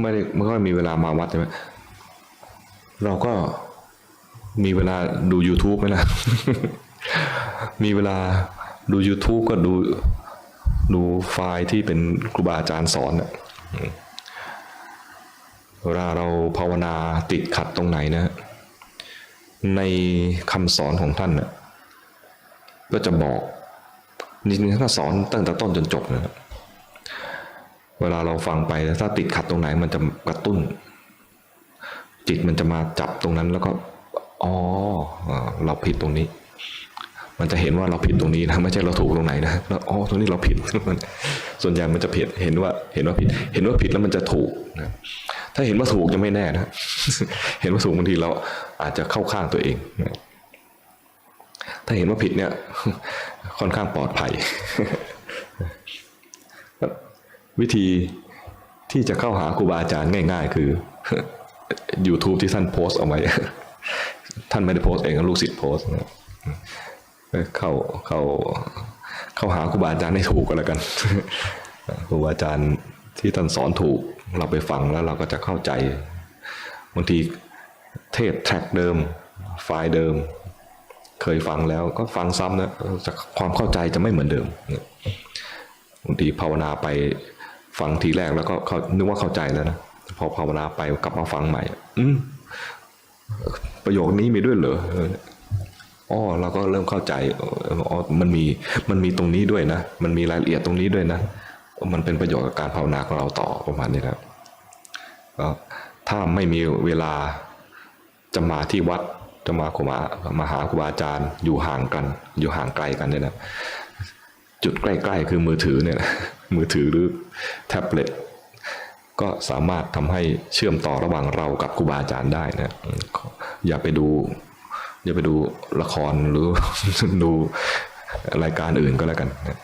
ไม่ได้ไม่ค่อยมีเวลามาวัดใช่ไหมเราก็มีเวลาดู YouTube ไหมล่ะ มีเวลาดู YouTube ก็ดูดูไฟล์ที่เป็นครูบาอาจารย์สอนอะเวลาเราภาวนาติดขัดตรงไหนนะ ในคำสอนของท่านน่ะก็จะบอกจริงๆท่านสอนตั้งแต่ต้นจนจบนะครับ เวลาเราฟังไปถ้าติดขัดตรงไหนมันจะกระตุ้น จิตมันจะมาจับตรงนั้นแล้วก็อ๋อเราผิดตรงนี้ มันจะเห็นว่าเราผิดตรงนี้นะไม่ใช่เราถูกตรงไหนนะแล้วอ๋อตรงนี้เราผิดส่วนใหญ่มันจะผิดเห็นว่าเห็นว่าผิด เห็นว่าผิดแล้วมันจะถูกนะถ้าเห็นว่าถูกจะไม่แน่นะเห็นว่าถูกบางทีเราอาจจะเข้าข้างตัวเองนะถ้าเห็นว่าผิดเนี่ย ค่อนข้างปลอดภัย วิธีที่จะเข้าหาครูบาอาจารย์ง่าย ๆ คือ YouTube ที่ท่านโพสต์เอาไว้ ท่านไม่ได้โพสต์เองลูกศิษย์โพสต์นะเข้าเข้าเข้าหาครูบาอาจารย์ให้ถูกก็แล้วกันครูบาอาจารย์ที่ท่านสอนถูกเราไปฟังแล้วเราก็จะเข้าใจบางทีเทศแทร็กเดิม ไฟล์เดิม เคยฟังแล้วก็ฟังซ้ำนะความเข้าใจจะไม่เหมือนเดิมบางทีภาวนาไป ฟังทีแรกแล้วก็เขานึกว่าเข้าใจแล้วนะพอภาวนาไปกลับมาฟังใหม่ อืมประโยคนี้มีด้วยเหรออ๋อเราก็เริ่มเข้าใจอ๋อมันมีมันมีตรงนี้ด้วยนะ มันมีรายละเอียดตรงนี้ด้วยนะ มันเป็นประโยชน์กับการภาวนาของเราต่อประมาณนี้ครับก็ถ้าไม่มีเวลาจะมาที่วัดจะมาครูมามาหาครูบาอาจารย์อยู่ห่างกัน อยู่ห่างไกลกันเนี่ยนะจุดใกล้ ๆ คือมือถือเนี่ย มือถือหรือแท็บเล็ตก็สามารถทำให้เชื่อมต่อระหว่างเรากับครูบาอาจารย์ได้นะอย่าไปดู อย่าไปดูละครหรือดูรายการอื่นก็แล้วกันนะ